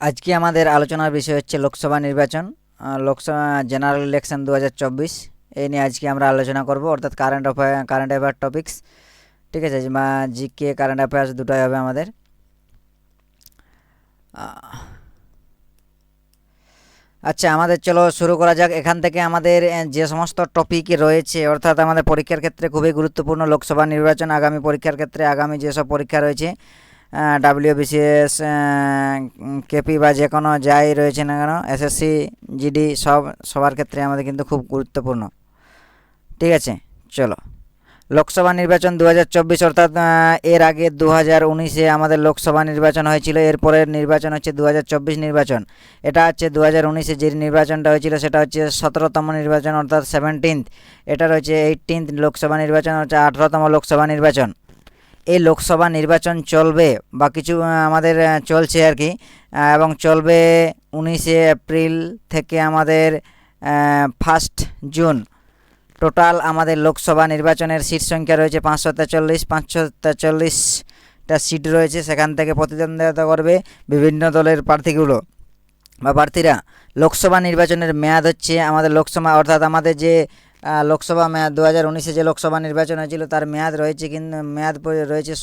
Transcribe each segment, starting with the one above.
আজকে আমাদের আলোচনার বিষয় হচ্ছে লোকসভা নির্বাচন লোকসভা জেনারেল ইলেকশন দু হাজার চব্বিশ। এই নিয়ে আজকে আমরা আলোচনা করব, অর্থাৎ current affair current affair topics ঠিক আছে? বা জিকে কারেন্ট অ্যাফেয়ার্স দুটোই হবে আমাদের। আচ্ছা আমাদের চলো শুরু করা যাক। এখান থেকে আমাদের যে সমস্ত টপিক রয়েছে, অর্থাৎ আমাদের পরীক্ষার ক্ষেত্রে খুবই গুরুত্বপূর্ণ লোকসভা নির্বাচন, আগামী পরীক্ষার ক্ষেত্রে আগামী যেসব পরীক্ষা রয়েছে ডাব্লিউবিসিএস কেপি বা যে কোনো যাই রয়েছে না কেন এসএসসি জিডি সব সবার ক্ষেত্রে আমাদের কিন্তু খুব গুরুত্বপূর্ণ। ঠিক আছে, চলো। লোকসভা নির্বাচন দু হাজার চব্বিশ অর্থাৎ এর আগে দু হাজার উনিশে আমাদের লোকসভা নির্বাচন হয়েছিল, এরপরের নির্বাচন হচ্ছে দু হাজার চব্বিশ নির্বাচন। এটা হচ্ছে দু হাজার উনিশে যে নির্বাচনটা হয়েছিল, সেটা হচ্ছে সতেরোতম নির্বাচন অর্থাৎ সেভেন্টিন্থ এটা রয়েছে এইটিন্থ লোকসভা নির্বাচন, হচ্ছে আঠারোতম লোকসভা নির্বাচন। এই লোকসভা নির্বাচন চলবে বা কিছু আমাদের চলছে আর কি। এবং চলবে উনিশে এপ্রিল থেকে আমাদের ফার্স্ট জুন। টোটাল আমাদের লোকসভা নির্বাচনের সিট সংখ্যা রয়েছে পাঁচশো তেচল্লিশ পাঁচশো তেচল্লিশটা সিট রয়েছে। সেখান থেকে প্রতিদ্বন্দ্বিতা করবে বিভিন্ন দলের প্রার্থীগুলো বা প্রার্থীরা। লোকসভা নির্বাচনের মেয়াদ হচ্ছে আমাদের লোকসভা, অর্থাৎ আমাদের যে লোকসভা মেয়াদ দু হাজার উনিশে যে লোকসভা নির্বাচন হয়েছিল, তার মেয়াদ রয়েছে কিন্তু, মেয়াদ রয়েছে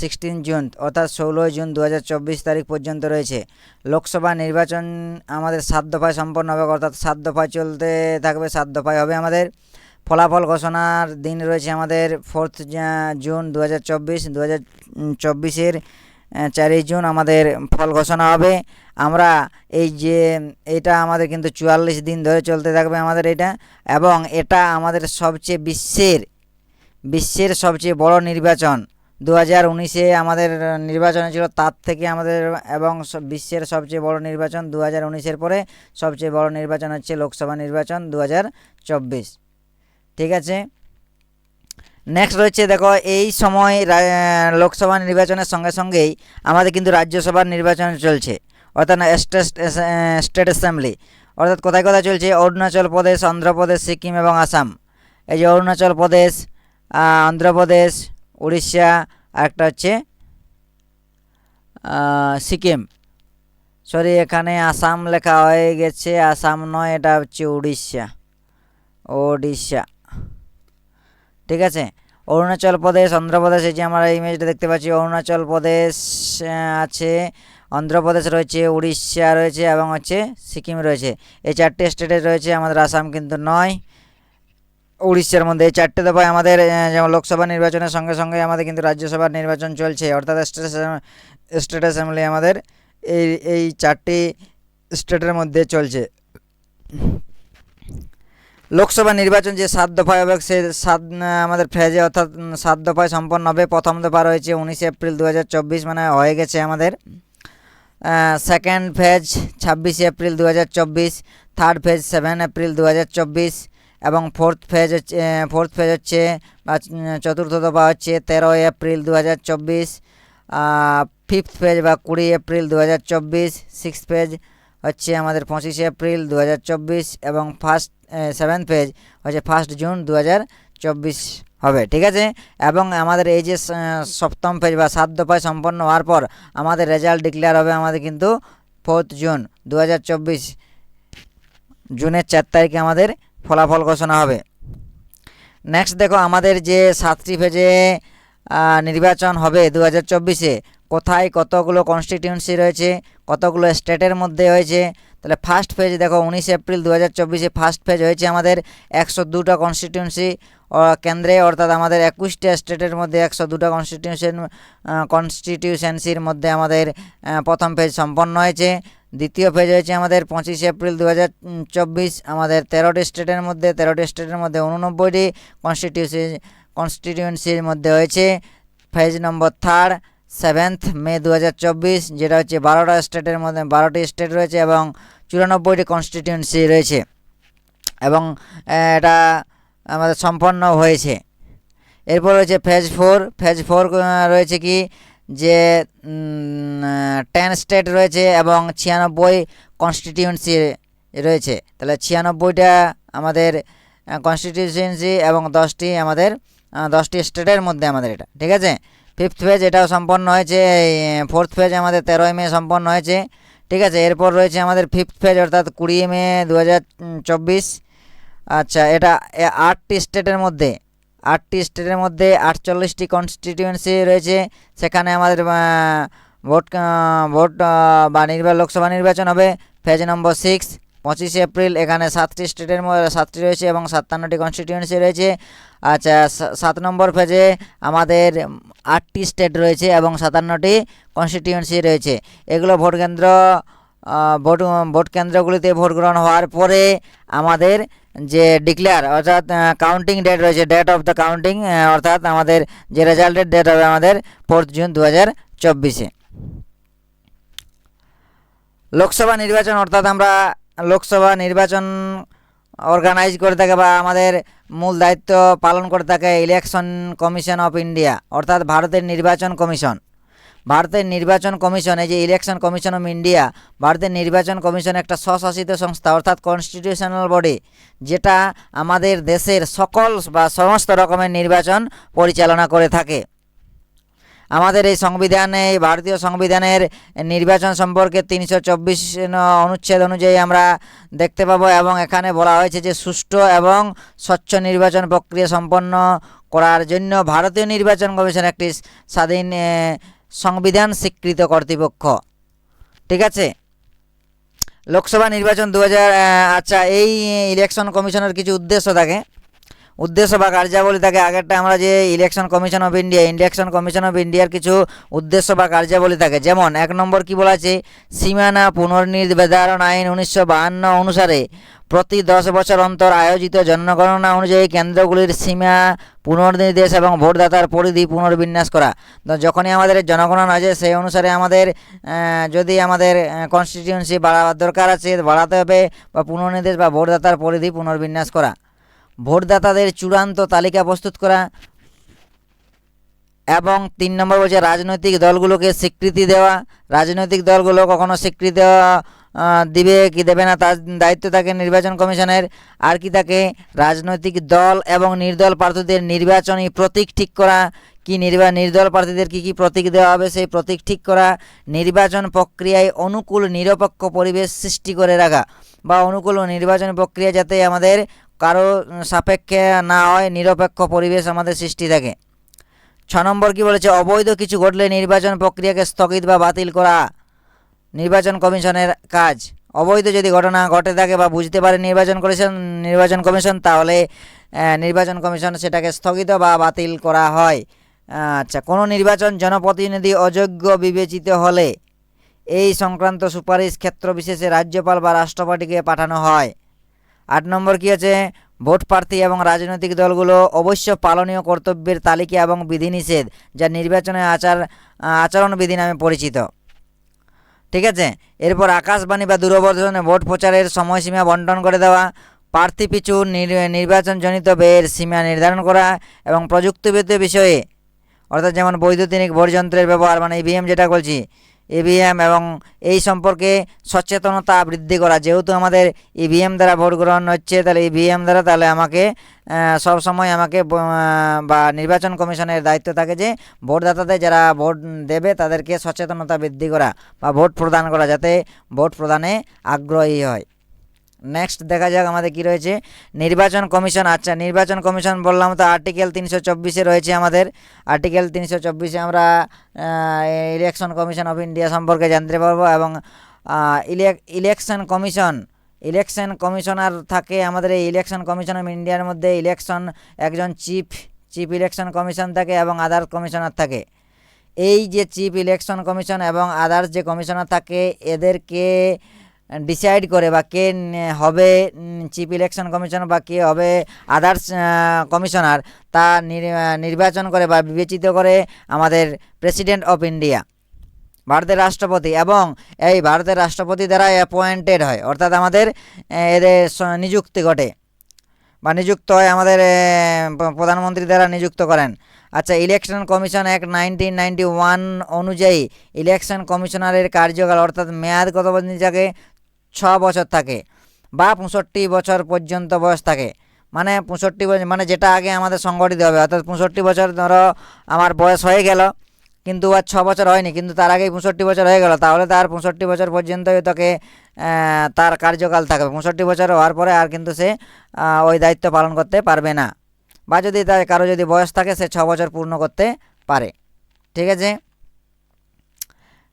সিক্সটিন জুন, অর্থাৎ ষোলোই জুন দু হাজার চব্বিশ তারিখ পর্যন্ত রয়েছে। লোকসভা নির্বাচন আমাদের সাত দফায় সম্পন্ন হবে, অর্থাৎ সাত দফায় চলতে থাকবে, সাত দফায় হবে আমাদের। ফলাফল ঘোষণার দিন রয়েছে আমাদের ফোর্থ জুন দু হাজার চব্বিশ দু হাজার চব্বিশের চারই জুন আমাদের ফল ঘোষণা হবে। আমরা এই যে, এটা আমাদের কিন্তু চুয়াল্লিশ দিন ধরে চলতে থাকবে আমাদের এটা। এবং এটা আমাদের সবচেয়ে বিশ্বের বিশ্বের সবচেয়ে বড় নির্বাচন। দু হাজার উনিশে আমাদের নির্বাচন ছিল তার থেকে আমাদের এবং বিশ্বের সবচেয়ে বড় নির্বাচন দু হাজার উনিশের পরে। সবচেয়ে বড় নির্বাচন হচ্ছে লোকসভা নির্বাচন দু হাজার চব্বিশ। ঠিক আছে? নেক্সট রয়েছে দেখো, এই সময় লোকসভা নির্বাচনের সঙ্গে সঙ্গেই আমাদের কিন্তু রাজ্যসভার নির্বাচন চলছে। অর্থাৎ স্টেট অ্যাসেম্বলি। অর্থাৎ কোথায় কোথায় চলছে? অরুণাচল প্রদেশ, অন্ধ্রপ্রদেশ, সিকিম এবং আসাম। এই যে অরুণাচল প্রদেশ অন্ধ্রপ্রদেশ, উড়িষ্যা, আর একটা হচ্ছে সিকিম। সরি এখানে আসাম লেখা হয়ে গেছে, আসাম নয়, এটা হচ্ছে উড়িষ্যা। ওড়িশা ঠিক আছে? অরুণাচল প্রদেশ, অন্ধ্রপ্রদেশ, এই যে আমরা ইমেজটা দেখতে পাচ্ছি, অরুণাচল প্রদেশ আছে, অন্ধ্রপ্রদেশ রয়েছে, উড়িষ্যা রয়েছে এবং হচ্ছে সিকিম রয়েছে। এই চারটে স্টেটে রয়েছে, আমাদের আসাম কিন্তু নয়। উড়িষ্যার মধ্যে এই চারটে দফায় আমাদের যেমন লোকসভা নির্বাচনের সঙ্গে সঙ্গে আমাদের কিন্তু রাজ্যসভার নির্বাচন চলছে। অর্থাৎ স্টেট স্টেট অ্যাসেম্বলি আমাদের এই এই চারটি স্টেটের মধ্যে চলছে। লোকসভা নির্বাচন যে সাত দফায় হবে, সে সাত আমাদের ফেজে অর্থাৎ সাত দফায় সম্পন্ন হবে। প্রথম দফা রয়েছে উনিশে এপ্রিল দু হাজার চব্বিশ মানে হয়ে গেছে আমাদের। সেকেন্ড ফেজ ছাব্বিশে এপ্রিল দু হাজার চব্বিশ থার্ড ফেজ সেভেন এপ্রিল দু হাজার চব্বিশ, এবং ফোর্থ ফেজ হচ্ছে ফোর্থ ফেজ হচ্ছে, বা চতুর্থ দফা হচ্ছে তেরোই এপ্রিল দু হাজার চব্বিশ ফিফথ ফেজ বা কুড়ি এপ্রিল দু হাজার চব্বিশ সিক্স ফেজ হচ্ছে আমাদের পঁচিশে এপ্রিল দু হাজার চব্বিশ, এবং ফার্স্ট সেভেন্থ ফেজ হচ্ছে ফার্স্ট জুন দু চব্বিশ হবে ঠিক আছে? এবং আমাদের এই যে সপ্তম ফেজ বা সাত দফায় সম্পন্ন হওয়ার পর আমাদের রেজাল্ট ডিক্লেয়ার হবে আমাদের কিন্তু ফোর্থ জুন দু হাজার চব্বিশ। জুনের চার তারিখে আমাদের ফলাফল ঘোষণা হবে। নেক্সট দেখো আমাদের যে সাতটি আহ, নির্বাচন হবে দু হাজার চব্বিশে। কোথায় কতগুলো কনস্টিটিউন্সি রয়েছে, কতগুলো স্টেটের মধ্যে হয়েছে? তাহলে ফার্স্ট ফেজ দেখো, উনিশে এপ্রিল দু হাজার চব্বিশে ফার্স্ট ফেজ হয়েছে আমাদের একশো দুটা কনস্টিটিউন্সি কেন্দ্রে অর্থাৎ আমাদের একুশটা স্টেটের মধ্যে একশো দুটো কনস্টিটিউশন কনস্টিটিউশনসির মধ্যে আমাদের প্রথম ফেজ সম্পন্ন হয়েছে। দ্বিতীয় ফেজ হয়েছে আমাদের পঁচিশে এপ্রিল দু হাজার চব্বিশ, আমাদের তেরোটি স্টেটের মধ্যে, তেরোটি স্টেটের মধ্যে উননব্বইটি কনস্টিটিউশন কনস্টিটিউয়েন্সির মধ্যে হয়েছে phase number third seventh May দু হাজার চব্বিশ, যেটা হচ্ছে বারোটা স্টেটের মধ্যে বারোটি স্টেট রয়েছে এবং চুরানব্বইটি কনস্টিটিউয়েন্সি রয়েছে। এবং এটা আমাদের সম্পন্ন হয়েছে। এরপর রয়েছে ফেজ ফোর ফেজ ফোর রয়েছে কি? যে টেন স্টেট রয়েছে এবং ছিয়ানব্বই কনস্টিটিউয়েন্সি রয়েছে। তাহলে ছিয়ানব্বইটা আমাদের কনস্টিটিউয়েন্সি এবং দশটি আমাদের দশটি স্টেটের মধ্যে আমাদের এটা, ঠিক আছে? ফিফথ ফেজ এটাও সম্পন্ন হয়েছে ফোর্থ ফেজ আমাদের তেরোই মে সম্পন্ন হয়েছে, ঠিক আছে? এরপর রয়েছে আমাদের ফিফথ ফেজ অর্থাৎ কুড়ি মে দু আচ্ছা এটা আটটি স্টেটের মধ্যে, আটটি স্টেটের মধ্যে আটচল্লিশটি কনস্টিটিউয়েন্সি রয়েছে। সেখানে আমাদের ভোট ভোট বা নির্বাচন লোকসভা নির্বাচন হবে। ফেজ নম্বর সিক্স পঁচিশে এপ্রিল, এখানে সাতটি স্টেটের সাতটি রয়েছে এবং সাতান্নটি কনস্টিটিউয়েন্সি রয়েছে। আচ্ছা সাত নম্বর ফেজে আমাদের আটটি স্টেট রয়েছে এবং সাতান্নটি কনস্টিটিউয়েন্সি রয়েছে। এগুলো ভোট কেন্দ্র ভোট ভোট কেন্দ্রগুলিতে ভোট গ্রহণ হওয়ার পরে আমাদের যে ডিক্লেয়ার অর্থাৎ কাউন্টিং ডেট রয়েছে ডেট অফ দ্য কাউন্টিং অর্থাৎ আমাদের যে রেজাল্টের ডেট হবে আমাদের ফোর্থ জুন দু হাজার চব্বিশে। লোকসভা নির্বাচন, অর্থাৎ আমরা লোকসভা নির্বাচন অর্গানাইজ করে থাকে বা আমাদের মূল দায়িত্ব পালন করে থাকে ইলেকশন কমিশন অফ ইন্ডিয়া অর্থাৎ ভারতের নির্বাচন কমিশন। ভারতের নির্বাচন কমিশন, এই যে ইলেকশন কমিশন অফ ইন্ডিয়া ভারতের নির্বাচন কমিশন একটা স্বশাসিত সংস্থা, অর্থাৎ কনস্টিটিউশনাল বডি যেটা আমাদের দেশের সকল বা সমস্ত রকমের নির্বাচন পরিচালনা করে থাকে। আমাদের এই সংবিধানে ভারতীয় সংবিধানের নির্বাচন সম্পর্কে তিনশো চব্বিশ অনুচ্ছেদ অনুযায়ী আমরা দেখতে পাবো এবং এখানে বলা হয়েছে যে সুষ্ঠু এবং স্বচ্ছ নির্বাচন প্রক্রিয়া সম্পন্ন করার জন্য ভারতীয় নির্বাচন কমিশন একটি স্বাধীন সংবিধান স্বীকৃত কর্তৃপক্ষ। ঠিক আছে? লোকসভা নির্বাচন দু হাজার আচ্ছা এই ইলেকশন কমিশনের কিছু উদ্দেশ্য থাকে। উদ্দেশ্য বা কার্যাবলী থাকে আগেরটা আমরা যে election commission of India election commission of ইন্ডিয়ার কিছু উদ্দেশ্য বা কার্যাবলী থাকে। যেমন, এক নম্বর কি বলা আছে? সীমানা পুনর্নির্ধারণ আইন উনিশশো বাহান্ন অনুসারে প্রতি দশ বছর অন্তর আয়োজিত জনগণনা অনুযায়ী কেন্দ্রগুলির সীমা পুনর্নির্দেশ এবং ভোটদাতার পরিধি পুনর্বিন্যাস করা। তো যখনই আমাদের জনগণনা আছে সেই অনুসারে আমাদের যদি আমাদের কনস্টিটিউয়েন্সি বাড়াবার দরকার আছে, বাড়াতে হবে বা পুনর্নির্দেশ বা ভোটদাতার পরিধি পুনর্বিন্যাস করা। ভোটদাতাদের চূড়ান্ত তালিকা প্রস্তুত করা এবং তিন নম্বর বলছে রাজনৈতিক দলগুলোকে স্বীকৃতি দেওয়া। রাজনৈতিক দলগুলো কখনো স্বীকৃতি দেওয়া, দিবে কি দেবে না তার দায়িত্ব থাকে নির্বাচন কমিশনের। আর কি থাকে? রাজনৈতিক দল এবং নির্দল প্রার্থীদের নির্বাচনী প্রতীক ঠিক করা। কি নির্বা নির্দল প্রার্থীদের কি কি প্রতীক দেওয়া হবে সেই প্রতীক ঠিক করা। নির্বাচন প্রক্রিয়ায় অনুকূল নিরপেক্ষ পরিবেশ সৃষ্টি করে রাখা বা অনুকূল নির্বাচন প্রক্রিয়া যাতে আমাদের কারও সাপেক্ষে না হয় নিরপেক্ষ পরিবেশ আমাদের সৃষ্টি থাকে ছ নম্বর কি বলেছে? অবৈধ কিছু ঘটলে নির্বাচন প্রক্রিয়াকে স্থগিত বা বাতিল করা। নির্বাচন কমিশনের কাজ। অবৈধ যদি ঘটনা ঘটে থাকে বা বুঝতে পারে নির্বাচন কমিশন নির্বাচন কমিশন, তাহলে নির্বাচন কমিশন সেটাকে স্থগিত বা বাতিল করা হয়। আচ্ছা কোনো নির্বাচন জনপ্রতিনিধি অযোগ্য বিবেচিত হলে এই সংক্রান্ত সুপারিশ ক্ষেত্র বিশেষে রাজ্যপাল বা রাষ্ট্রপতিকে পাঠানো হয়। আট নম্বর কী আছে? ভোট প্রার্থী এবং রাজনৈতিক দলগুলো অবশ্য পালনীয় কর্তব্যের তালিকা এবং বিধিনিষেধ যা নির্বাচনের আচার আচরণবিধি নামে পরিচিত। ঠিক আছে? এরপর আকাশবাণী বা দূরদর্শনে ভোট প্রচারের সময়সীমা বন্টন করে দেওয়া, প্রার্থী পিছু নির- নির্বাচনজনিত ব্যয়ের সীমা নির্ধারণ করা এবং প্রযুক্তিগত বিষয়ে, অর্থাৎ যেমন বৈদ্যুতিক ভোটযন্ত্রের ব্যবহার মানে ইভিএম যেটা বলছি ইভিএম এবং এই সম্পর্কে সচেতনতা বৃদ্ধি করা। যেহেতু আমাদের ইভিএম দ্বারা ভোট গ্রহণ হচ্ছে, তাহলে ইভিএম দ্বারা তাহলে আমাকে সব সময় আমাকে বা নির্বাচন কমিশনের দায়িত্ব থাকে যে ভোটদাতাদের যারা ভোট দেবে তাদেরকে সচেতনতা বৃদ্ধি করা বা ভোট প্রদান করা যাতে ভোট প্রদানে আগ্রহী হয়। নেক্সট দেখা যাক আমাদের কি রয়েছে। নির্বাচন কমিশন আচ্ছা নির্বাচন কমিশন বললাম তো আর্টিকেল তিনশো চব্বিশে রয়েছে আমাদের। আর্টিকেল তিনশো চব্বিশে আমরা ইলেকশন কমিশন অফ ইন্ডিয়া সম্পর্কে জানতে পারব এবং ইলেকশন কমিশন ইলেকশন কমিশনার থাকে আমাদের এই ইলেকশন কমিশন অফ ইন্ডিয়ার মধ্যে। ইলেকশন একজন চিফ চিফ ইলেকশন কমিশন থাকে এবং আদার কমিশনার থাকে। এই যে চিফ ইলেকশন কমিশন এবং আদার্স যে কমিশনার থাকে, এদেরকে ডিসাইড করে বা কে হবে চিফ ইলেকশন কমিশন বা কে হবে আদার্স কমিশনার তা নির- নির্বাচন করে বা বিবেচিত করে আমাদের প্রেসিডেন্ট অফ ইন্ডিয়া ভারতের রাষ্ট্রপতি এবং এই ভারতের রাষ্ট্রপতি দ্বারা অ্যাপয়েন্টেড হয় অর্থাৎ আমাদের এদের নিযুক্তি ঘটে বা নিযুক্ত হয় আমাদের প্রধানমন্ত্রী দ্বারা নিযুক্ত করেন আচ্ছা election commission act nineteen ninety one অনুযায়ী ইলেকশন কমিশনারের কার্যকাল অর্থাৎ মেয়াদ কত বছর থাকে ছ বছর থাকে বা পঁয়ষট্টি বছর পর্যন্ত বয়স থাকে। মানে পঁয়ষট্টি বছর মানে যেটা আগে আমাদের সংগঠিত হবে। অর্থাৎ পঁয়ষট্টি বছর ধরো আমার বয়স হয়ে গেল, কিন্তু আর ছ বছর হয়নি, কিন্তু তার আগেই পঁয়ষট্টি বছর হয়ে গেল, তাহলে তার পঁয়ষট্টি বছর পর্যন্ত তাকে তার কার্যকাল থাকবে। পঁয়ষট্টি বছর হওয়ার পরে আর কিন্তু সে ওই দায়িত্ব পালন করতে পারবে না। বা যদি তার, কারও যদি বয়স থাকে, সে ছ বছর পূর্ণ করতে পারে। ঠিক আছে?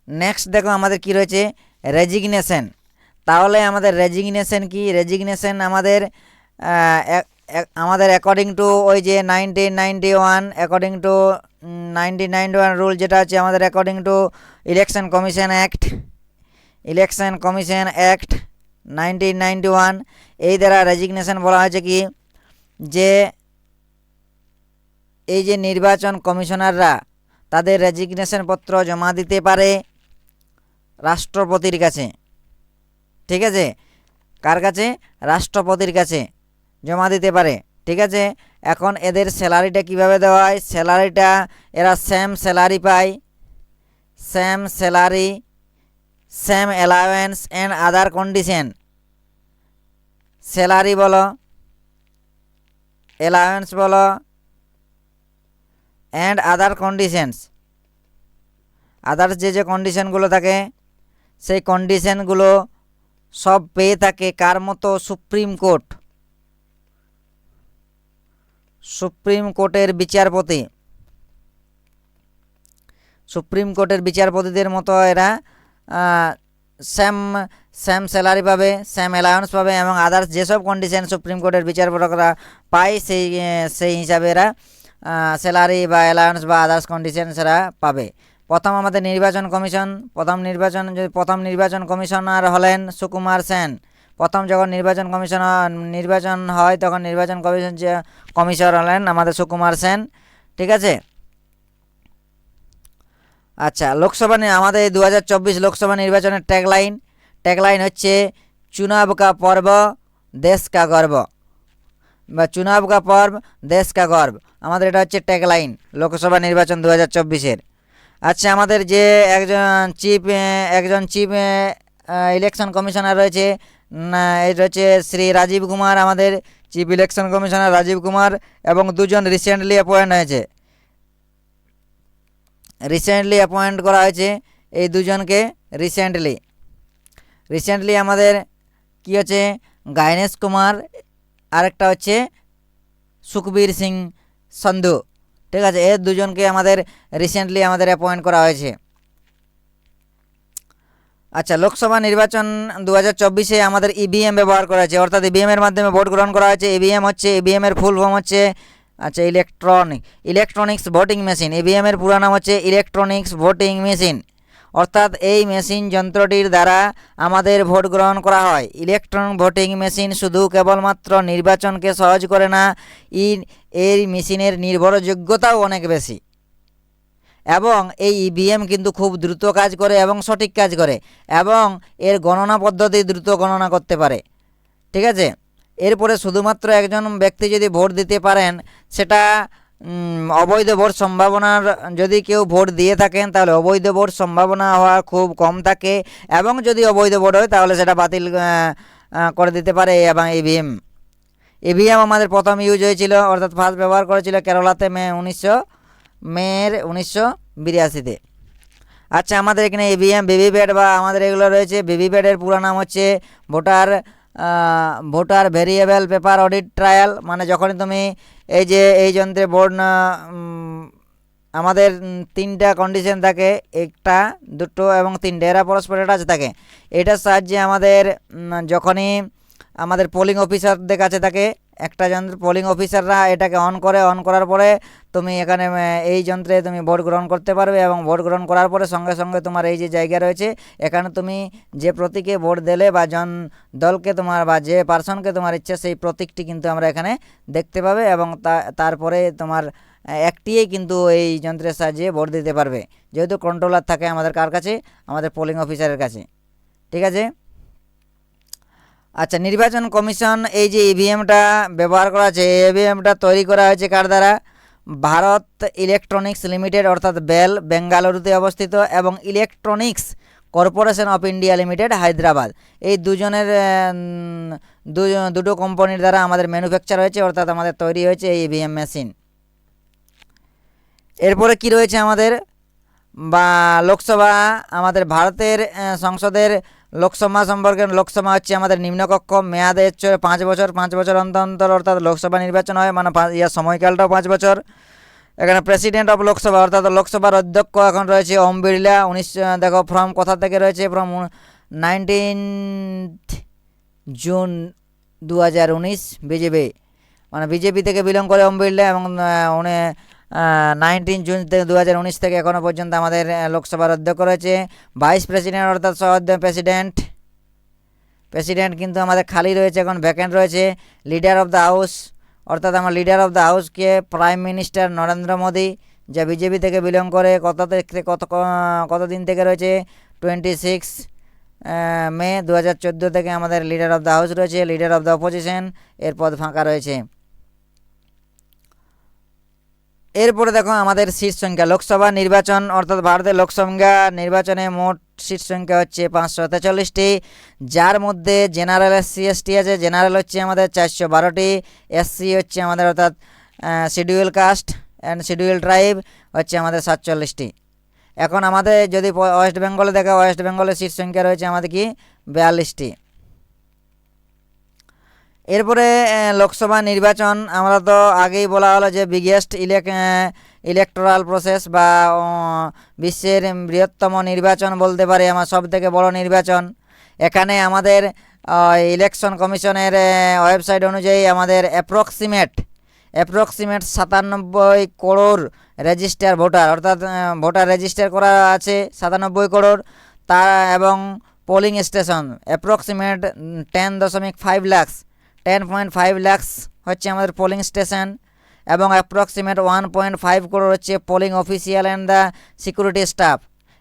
নেক্সট দেখো আমাদের কি রয়েছে রেজিগনেশন তাহলে আমাদের রেজিগনেশন কি? রেজিগনেশন আমাদের আমাদের অ্যাকর্ডিং টু ওই যে nineteen ninety one according to nineteen ninety one rule যেটা হচ্ছে আমাদের according to election commission act election commission act nineteen ninety one এই দ্বারা রেজিগনেশন বলা হয়েছে কি? যে, এই যে নির্বাচন কমিশনাররা তাদের রেজিগনেশন পত্র জমা দিতে পারে রাষ্ট্রপতির কাছে। ঠিক আছে? কার কাছে? রাষ্ট্রপতির কাছে। জমা দিতে পারে। ঠিক আছে? এখন এদের স্যালারিটা কীভাবে দেওয়া হয়? স্যালারিটা এরা সেম স্যালারি পায়। Same salary same allowance and other condition salary বলো অ্যালাওয়েন্স বলো অ্যান্ড আদার কন্ডিশনস আদার্স যে যে কন্ডিশনগুলো থাকে, সেই কন্ডিশনগুলো সব পেয়ে থাকে কার মতো? Supreme court. সুপ্রিম কোর্টের বিচারপতি। সুপ্রিম কোর্টের বিচারপতিদের মতো এরা সেম সেম স্যালারি পাবে সেম অ্যালাউন্স পাবে এবং আদার্স যেসব কন্ডিশন সুপ্রিম কোর্টের বিচারপতিরা পায় সেই সেই হিসাবে এরা স্যালারি বা অ্যালাউন্স বা আদার্স কন্ডিশন সেরা পাবে। প্রথম আমাদের নির্বাচন কমিশন, প্রথম নির্বাচন প্রথম নির্বাচন কমিশনার হলেন সুকুমার সেন। প্রথম যখন নির্বাচন কমিশন নির্বাচন হয় তখন নির্বাচন কমিশন যে কমিশনার হলেন আমাদের সুকুমার সেন। ঠিক আছে? আচ্ছা লোকসভা আমাদের দু হাজার চব্বিশ লোকসভা নির্বাচনের ট্যাগলাইন ট্যাগলাইন হচ্ছে চুনাব কা পর্ব, দেশ কা গর্ব। বা চুনাব কা পর্ব, দেশ কা গর্ব। আমাদের এটা হচ্ছে ট্যাগলাইন লোকসভা নির্বাচন দু হাজার চব্বিশের। আচ্ছা আমাদের যে একজন চিফ একজন চিফ ইলেকশন কমিশনার রয়েছে এই রয়েছে শ্রী রাজীব কুমার, আমাদের chief election commissioner Rajiv Kumar এবং দুজন রিসেন্টলি অ্যাপয়েন্ট হয়েছে। রিসেন্টলি অ্যাপয়েন্ট করা হয়েছে এই দুজনকে রিসেন্টলি রিসেন্টলি আমাদের কি হচ্ছে? গাইনেশ কুমার, আরেকটা হচ্ছে সুখবীর সিং সন্ধু। ঠিক আছে এর দুজনকে আমাদের রিসেন্টলি আমাদের অ্যাপয়েন্ট করা হয়েছে। আচ্ছা লোকসভা নির্বাচন দু হাজার চব্বিশে আমাদের ইভিএম ব্যবহার করা হয়েছে। অর্থাৎ ইভিএম এর মাধ্যমে ভোট গ্রহণ করা হয়েছে। ইভিএম হচ্ছে ইভিএম এর ফুল ফর্ম হচ্ছে আচ্ছা electronic electronics voting machine EVM এর পুরো নাম হচ্ছে ইলেকট্রনিক্স ভোটিং মেশিন অর্থাৎ এই মেশিন যন্ত্রটির দ্বারা আমাদের ভোট গ্রহণ করা হয়। ইলেকট্রনিক ভোটিং মেশিন শুধু কেবলমাত্র নির্বাচনকে সহজ করে না, ই এই মেশিনের নির্ভরযোগ্যতাও অনেক বেশি। এবং এই ইভিএম কিন্তু খুব দ্রুত কাজ করে এবং সঠিক কাজ করে এবং এর গণনা পদ্ধতি দ্রুত গণনা করতে পারে। ঠিক আছে? এরপরে শুধুমাত্র একজন ব্যক্তি যদি ভোট দিতে পারেন, সেটা অবৈধ ভোট সম্ভাবনার যদি কেউ ভোট দিয়ে থাকেন, তাহলে অবৈধ ভোট সম্ভাবনা হওয়া খুব কম থাকে। এবং যদি অবৈধ ভোট হয়, তাহলে সেটা বাতিল করে দিতে পারে এবং ইভিএম ইভিএম আমাদের প্রথম ইউজ হয়েছিল, অর্থাৎ ফার্স্ট ব্যবহার করেছিল কেরালাতে মে উনিশশো, মের উনিশশো বিরাশিতে। আচ্ছা আমাদের এখানে ইভিএম ভিভিপ্যাট বা আমাদের এগুলো রয়েছে। ভিভিপ্যাটের পুরো নাম হচ্ছে voter voter variable, paper audit, trial মানে যখনই তুমি এই যে এই যন্ত্রে বোর্ড আমাদের তিনটা কন্ডিশন থাকে, একটা, দুটো এবং তিনটে, এরা পরস্পর টাচ থাকে। এটার সাহায্যে আমাদের যখনই আমাদের পোলিং অফিসারদের কাছে থাকে একটা যন্ত্র পোলিং অফিসাররা এটাকে অন করে অন করার পরে তুমি এখানে এই যন্ত্রে তুমি ভোট গ্রহণ করতে পারবে এবং ভোট গ্রহণ করার পরে সঙ্গে সঙ্গে তোমার এই যে জায়গা রয়েছে, এখানে তুমি যে প্রতীকে ভোট দিলে বা জন দলকে তোমার বা যে পার্সনকে তোমার ইচ্ছা, সেই প্রতীকটি কিন্তু আমরা এখানে দেখতে পাবে এবং তারপরে তোমার একটিই কিন্তু এই যন্ত্রের সাহায্যে ভোট দিতে পারবে। যেহেতু কন্ট্রোলার থাকে আমাদের কার কাছে? আমাদের পোলিং অফিসারের কাছে। ঠিক আছে? আচ্ছা নির্বাচন কমিশন এই যে ইভিএমটা ব্যবহার করা আছে ইভিএমটা তৈরি করা হয়েছে কার দ্বারা? ভারত ইলেকট্রনিক্স লিমিটেড, অর্থাৎ বেল, বেঙ্গালুরুতে অবস্থিত, এবং electronics corporation of India limited, Hyderabad. এই দুজনের দুটো কোম্পানির দ্বারা আমাদের ম্যানুফ্যাকচার হয়েছে, অর্থাৎ আমাদের তৈরি হয়েছে এই ইভিএম মেশিন এরপরে কি রয়েছে আমাদের? বা, লোকসভা, আমাদের ভারতের সংসদের লোকসভা সম্পর্কে লোকসভা হচ্ছে আমাদের নিম্নকক্ষ। মেয়াদে পাঁচ বছর পাঁচ বছর অন্তর অন্তর অর্থাৎ লোকসভা নির্বাচন হয় মানে ইয়ার সময়কালটাও পাঁচ বছর। এখানে প্রেসিডেন্ট অফ লোকসভা অর্থাৎ লোকসভার অধ্যক্ষ এখন রয়েছে ওম বিড়লা। উনিশ দেখো ফ্রম কোথা থেকে রয়েছে? ফ্রম নাইনটিন জুন দু হাজার উনিশ বিজেপি মানে বিজেপি থেকে বিলং করে ওম বিড়লা এবং উনি নাইনটিন জুন থেকে দু হাজার উনিশ থেকে এখনও পর্যন্ত আমাদের লোকসভার অধ্যক্ষ রয়েছে ভাইস প্রেসিডেন্ট অর্থাৎ সহ প্রেসিডেন্ট প্রেসিডেন্ট কিন্তু আমাদের খালি রয়েছে, এখন ভ্যাকেন্ট রয়েছে। লিডার অফ দ্য হাউস অর্থাৎ আমার লিডার অফ দ্য হাউসকে প্রাইম মিনিস্টার নরেন্দ্র মোদী, যা বিজেপি থেকে বিলং করে কত কত কত দিন থেকে রয়েছে? টোয়েন্টি সিক্স মে দু হাজার চোদ্দ থেকে আমাদের লিডার অফ দ্য হাউস রয়েছে লিডার অফ দ্য অপোজিশন এর পদ ফাঁকা রয়েছে। এরপরে দেখো আমাদের সিট সংখ্যা, লোকসভা নির্বাচন, অর্থাৎ ভারতের লোকসংখ্যা নির্বাচনে মোট সিট সংখ্যা হচ্ছে পাঁচশো তেতাল্লিশটি। যার মধ্যে জেনারেল এসসি, এসটি আছে, জেনারেল হচ্ছে আমাদের চারশো বারোটি, এসসি হচ্ছে আমাদের অর্থাৎ schedule caste and schedule tribe হচ্ছে আমাদের সাতচল্লিশটি। এখন আমাদের যদি ওয়েস্ট বেঙ্গলে দেখা, ওয়েস্ট বেঙ্গলের সিট সংখ্যা রয়েছে আমাদের কি? বিয়াল্লিশটি। এরপরে লোকসভা নির্বাচন, আমরা তো আগেই বলা হলো যে বিগেস্ট ইলেক ইলেকটোরাল প্রসেস বা বিশ্বের বৃহত্তম নির্বাচন বলতে পারি আমার সব থেকে বড় নির্বাচন। এখানে আমাদের ইলেকশন কমিশনের ওয়েবসাইট অনুযায়ী আমাদের অ্যাপ্রক্সিমেট অ্যাপ্রক্সিমেট সাতানব্বই করোড় রেজিস্টার ভোটার অর্থাৎ ভোটার রেজিস্টার করা আছে সাতানব্বই করোড় তা, এবং পোলিং স্টেশন অ্যাপ্রক্সিমেট টেন দশমিক five lakhs ten point five lakhs হচ্ছে আমাদের পোলিং স্টেশন এবং approximate one point five crore হচ্ছে polling official and the security staff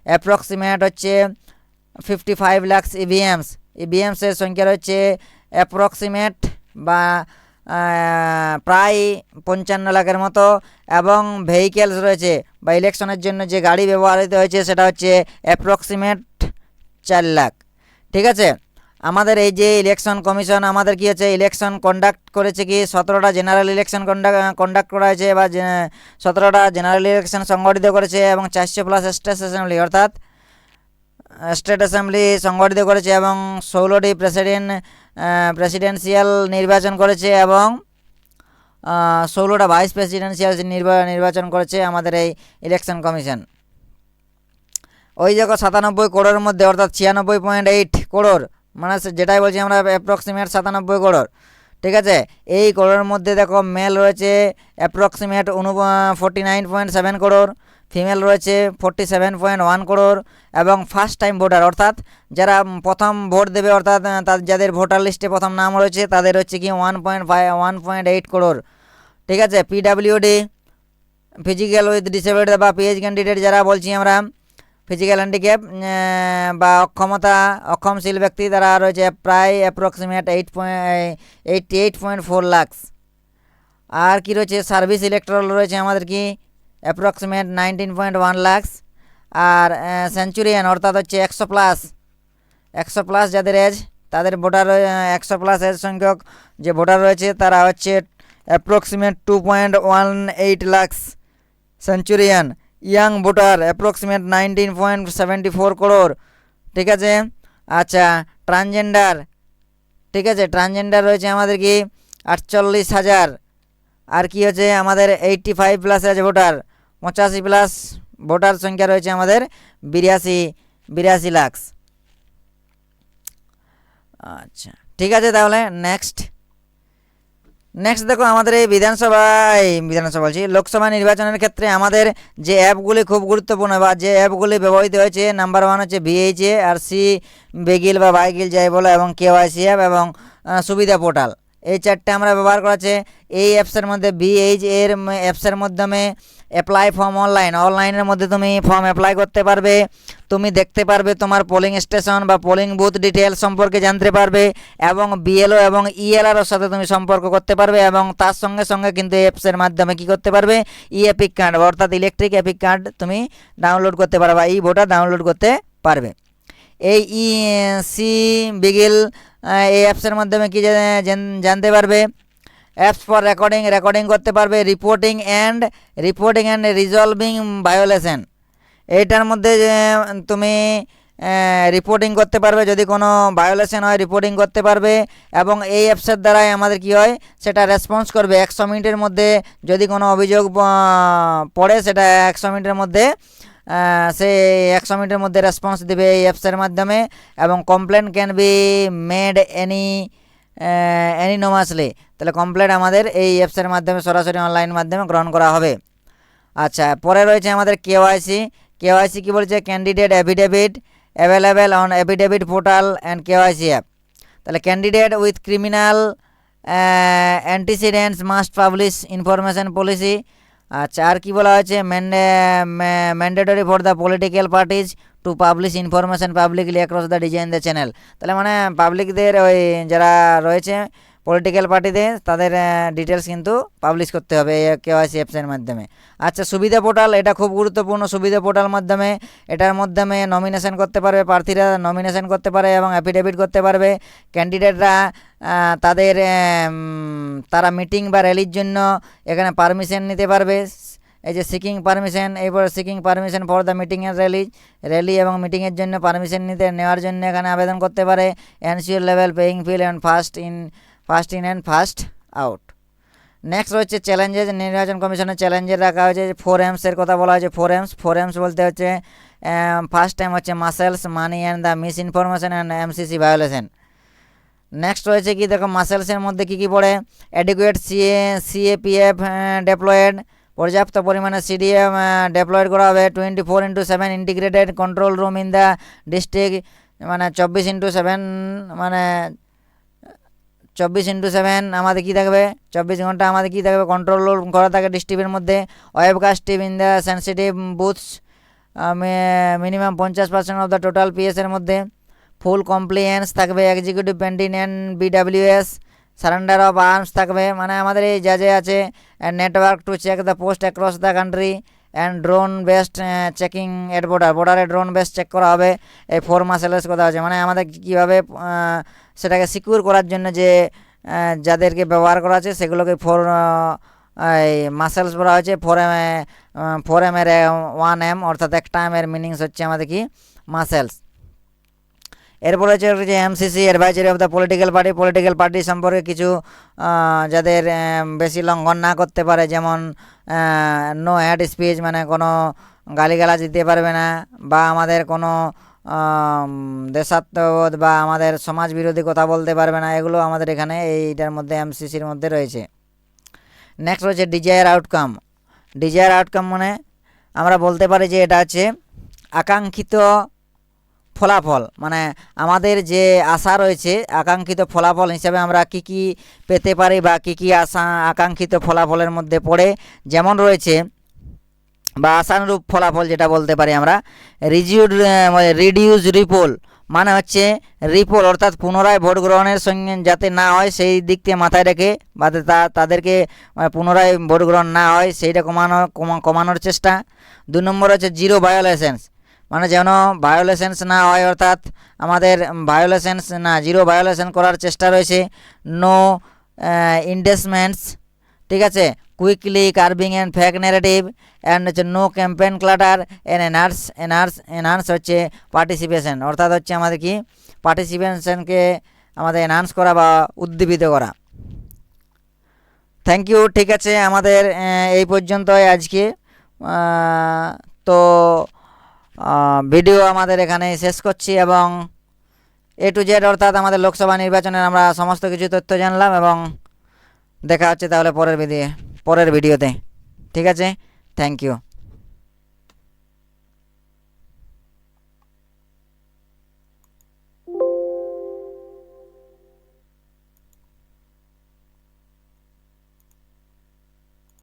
approximate হচ্ছে ফিফটি ফাইভ লাক্স ইভিএমস ইভিএমসের সংখ্যা রয়েছে অ্যাপ্রক্সিমেট বা প্রায় পঞ্চান্ন লাখের মতো এবং ভেহিকেলস রয়েছে বা ইলেকশনের জন্য যে গাড়ি ব্যবহৃত হয়েছে সেটা হচ্ছে অ্যাপ্রক্সিমেট চার লাখ। ঠিক আছে? আমাদের এই যে ইলেকশন কমিশন আমাদের কি হচ্ছে ইলেকশন কন্ডাক্ট করেছে কি, সতেরোটা জেনারেল ইলেকশন কন্ডাক্ট কন্ডাক্ট করা হয়েছে বা সতেরোটা জেনারেল ইলেকশন সংগঠিত করেছে এবং চারশো প্লাস স্টেট অ্যাসেম্বলি অর্থাৎ স্টেট অ্যাসেম্বলি সংগঠিত করেছে এবং ষোলোটি প্রেসিডেন্ট প্রেসিডেন্সিয়াল নির্বাচন করেছে এবং ষোলোটা ভাইস প্রেসিডেন্সিয়াল নির্বাচন করেছে আমাদের এই ইলেকশন কমিশন ওই দেখো সাতানব্বই করোড়ের মধ্যে, অর্থাৎ ছিয়ানব্বই পয়েন্ট এইট করোড় মানে যেটাই বলছি আমরা অ্যাপ্রক্সিমেট সাতানব্বই করোড় ঠিক আছে? এই করোড়ের মধ্যে দেখো মেল রয়েছে অ্যাপ্রক্সিমেট অনু forty nine point seven crore female রয়েছে forty seven point one crore এবং ফার্স্ট টাইম ভোটার অর্থাৎ যারা প্রথম ভোট দেবে, অর্থাৎ যাদের ভোটার লিস্টে প্রথম নাম রয়েছে, তাদের হচ্ছে কি one point five one point eight crore ঠিক আছে? পিডাব্লিউডি ফিজিক্যাল উইথ ডিসেবিলিটি বা পিএইচ ক্যান্ডিডেট যারা বলছি আমরা ফিজিক্যাল হ্যান্ডিক্যাপ বা অক্ষমতা, অক্ষমশীল ব্যক্তি তারা রয়েছে প্রায় approximate eight point eighty eight point four lakhs আর কি রয়েছে? সার্ভিস ইলেকট্রাল রয়েছে আমাদের কি? Approximate nineteen point one lakhs আর সেঞ্চুরিয়ান অর্থাৎ হচ্ছে একশো প্লাস একশো প্লাস যাদের এজ তাদের ভোটার একশো প্লাস এজ সংখ্যক যে ভোটার রয়েছে, তারা হচ্ছে approximate two point one eight lakhs centenarian young voter approximate nineteen point seventy four crore ঠিক আছে? আচ্ছা ট্রানজেন্ডার ঠিক আছে? ট্রানজেন্ডার রয়েছে আমাদের কি? আটচল্লিশ হাজার। আর কি হচ্ছে? আমাদের এইটটি ফাইভ প্লাস আছে ভোটার, পঁচাশি প্লাস ভোটার সংখ্যা রয়েছে আমাদের বিরাশি বিরাশি লাক্স আচ্ছা ঠিক আছে তাহলে নেক্সট নেক্সট দেখো আমাদের এই বিধানসভায়, বিধানসভা বলছি, লোকসভা নির্বাচনের ক্ষেত্রে আমাদের যে অ্যাপগুলি খুব গুরুত্বপূর্ণ বা যে অ্যাপগুলি ব্যবহৃত হয়েছে নাম্বার ওয়ান হচ্ছে ভিএইচএ আর সি বেগিল বা বাইগিল যাই বলো এবং কেওয়াইসি অ্যাপ এবং সুবিধা পোর্টাল। এই চারটে আমরা ব্যবহার করেছে। এই অ্যাপসের মধ্যে ভিএইচ এর অ্যাপসের মাধ্যমে অ্যাপ্লাই ফর্ম অনলাইন অনলাইনের মধ্যে তুমি ফর্ম অ্যাপ্লাই করতে পারবে। তুমি দেখতে পারবে তোমার পোলিং স্টেশন বা পোলিং বুথ ডিটেলস সম্পর্কে জানতে পারবে এবং বিএলও এবং ইএলআরওর সাথে তুমি সম্পর্ক করতে পারবে এবং তার সঙ্গে সঙ্গে কিন্তু এই অ্যাপসের মাধ্যমে কি করতে পারবে? ই এপিক কার্ড অর্থাৎ ইলেকট্রিক এপিক কার্ড তুমি ডাউনলোড করতে পারবে বা ই ভোটার ডাউনলোড করতে পারবে। এই ই সি বিগিল এই অ্যাপসের মাধ্যমে কি জানতে পারবে? অ্যাপস ফর রেকর্ডিং রেকর্ডিং করতে পারবে reporting and reporting and resolving violation এইটার মধ্যে তুমি রিপোর্টিং করতে পারবে, যদি কোনো ভায়োলেশন হয় রিপোর্টিং করতে পারবে, এবং এই অ্যাপসের দ্বারাই আমাদের কি হয়, সেটা রেসপন্স করবে। একশো মিনিটের মধ্যে যদি কোনো অভিযোগ পড়ে, সেটা একশো মিনিটের মধ্যে সে একশো মিনিটের মধ্যে রেসপন্স দেবে এই অ্যাপসের মাধ্যমে, এবং complain can be made any anonymously তাহলে কমপ্লেন আমাদের এই অ্যাপসের মাধ্যমে সরাসরি অনলাইন মাধ্যমে গ্রহণ করা হবে। আচ্ছা পরে রয়েছে আমাদের কেওয়াইসি কেওয়াইসি কি বলছে? Candidate affidavit available on affidavit portal and KYC app তাহলে candidate with criminal antecedents must publish information policy আচ্ছা আর কি বলা হয়েছে? Mandatory for the political parties to publish information publicly across the design the channel তাহলে মানে পাবলিকদের ওই যারা রয়েছে পলিটিক্যাল পার্টিতে তাদের ডিটেলস কিন্তু পাবলিশ করতে হবে কেওয়াইসি অ্যাপসের মাধ্যমে। আচ্ছা সুবিধা পোর্টাল এটা খুব গুরুত্বপূর্ণ। সুবিধা পোর্টাল মাধ্যমে এটার মাধ্যমে নমিনেশন করতে পারবে, প্রার্থীরা নমিনেশন করতে পারে এবং অ্যাফিডেভিট করতে পারবে। ক্যান্ডিডেটরা তাদের তারা মিটিং বা র্যালির জন্য এখানে পারমিশন নিতে পারবে। এই যে সিকিং পারমিশন এরপর seeking permission for the meeting rally rally এবং মিটিংয়ের জন্য পারমিশন নিতে, নেওয়ার জন্য এখানে আবেদন করতে পারে। Ensure level playing field and first in first in and first out next হচ্ছে চ্যালেঞ্জেস নির্বাচন কমিশনের চ্যালেঞ্জের রাখা হয়েছে। ফোর এমসের কথা বলা হয়েছে ফোর এমস ফোর এমস বলতে হচ্ছে ফার্স্ট টাইম হচ্ছে muscles money and the misinformation and MCC violation next রয়েছে কি? দেখো মাসেলসের মধ্যে কী কী পড়ে? অ্যাডিকুয়েট সিএ সিএপিএফ ডেপ্লয়েড পর্যাপ্ত পরিমাণে সিডিএম ডেপ্লয়েড করা হবে। Twenty four into seven integrated control room in the district মানে চব্বিশ ইন্টু সেভেন মানে চব্বিশ ইন্টু সেভেন আমাদের কী থাকবে? চব্বিশ ঘণ্টা আমাদের কী থাকবে? কন্ট্রোল রুম করা থাকে ডিস্ট্রিক্টের মধ্যে। Webcasting in the sensitive booths minimum পঞ্চাশ পার্সেন্ট অফ দ্য টোটাল পিএসের মধ্যে। ফুল কমপ্লিয়েন্স থাকবে executive pending and BWS surrender of arms থাকবে। মানে আমাদের এই যে আছে network to check the post across the country and drone based checking at border বর্ডারে ড্রোন বেস্ট চেক করা হবে। এই ফোর মাসেলের কথা আছে। মানে আমাদের কীভাবে সেটাকে সিকিউর করার জন্য যে যাদেরকে ব্যবহার করা আছে, সেগুলোকে ফোর এই মাসেলস বলা হয়েছে। ফোর এম ফোর এম এর ওয়ান এম অর্থাৎ একটা এম এর মিনিংস হচ্ছে আমাদের কি? মাসেলস এরপর হচ্ছে যে MCC advisory of the political party political party সম্পর্কে কিছু যাদের বেশি লঙ্ঘন না করতে পারে, যেমন নো অ্যাড স্পিচ মানে কোনো গালিগালাজ দিতে পারবে না, বা আমাদের কোনো দেশাত্মবোধ বা আমাদের সমাজ বিরোধী কথা বলতে পারবে না, এগুলো আমাদের এখানে এইটার মধ্যে এমসিসির মধ্যে রয়েছে। নেক্সট রয়েছে ডিজায়ার আউটকাম ডিজায়ার আউটকাম মানে আমরা বলতে পারি যে এটা হচ্ছে আকাঙ্ক্ষিত ফলাফল মানে আমাদের যে আশা রয়েছে, আকাঙ্ক্ষিত ফলাফল হিসাবে আমরা কি কি পেতে পারি বা কি কি আশা, আকাঙ্ক্ষিত ফলাফলের মধ্যে পড়ে যেমন রয়েছে, বা আশানুরূপ ফলাফল যেটা বলতে পারি আমরা রিজিউড রিডিউস রিপোল মানে হচ্ছে রিপোল অর্থাৎ পুনরায় ভোট গ্রহণের সঙ্গে যাতে না হয়, সেই দিক থেকে মাথায় রেখে, বা তাদেরকে মানে পুনরায় ভোট গ্রহণ না হয় সেইটা কমানোর কমা- কমানোর চেষ্টা। দু নম্বর হচ্ছে জিরো ভায়োলেশনস মানে যেন ভায়োলেশনস না হয়, অর্থাৎ আমাদের ভায়োলেশনস না, জিরো ভায়োলেশন করার চেষ্টা রয়েছে। নো ইনভেস্টমেন্টস ঠিক আছে? Quickly curbing and fake negative and হচ্ছে no campaign clutter and enhance enhance enhance হচ্ছে পার্টিসিপেশন অর্থাৎ হচ্ছে আমাদের কি? পার্টিসিপেশনকে আমাদের এনহান্স করা বা উদ্দীপিত করা। থ্যাংক ইউ ঠিক আছে, আমাদের এই পর্যন্তই আজকে। তো ভিডিও আমাদের এখানে শেষ করছি এবং এ টু জেড অর্থাৎ আমাদের লোকসভা নির্বাচনের আমরা সমস্ত কিছু তথ্য জানলাম এবং দেখা হচ্ছে তাহলে পরের পরের ভিডিওতে। ঠিক আছে? Thank you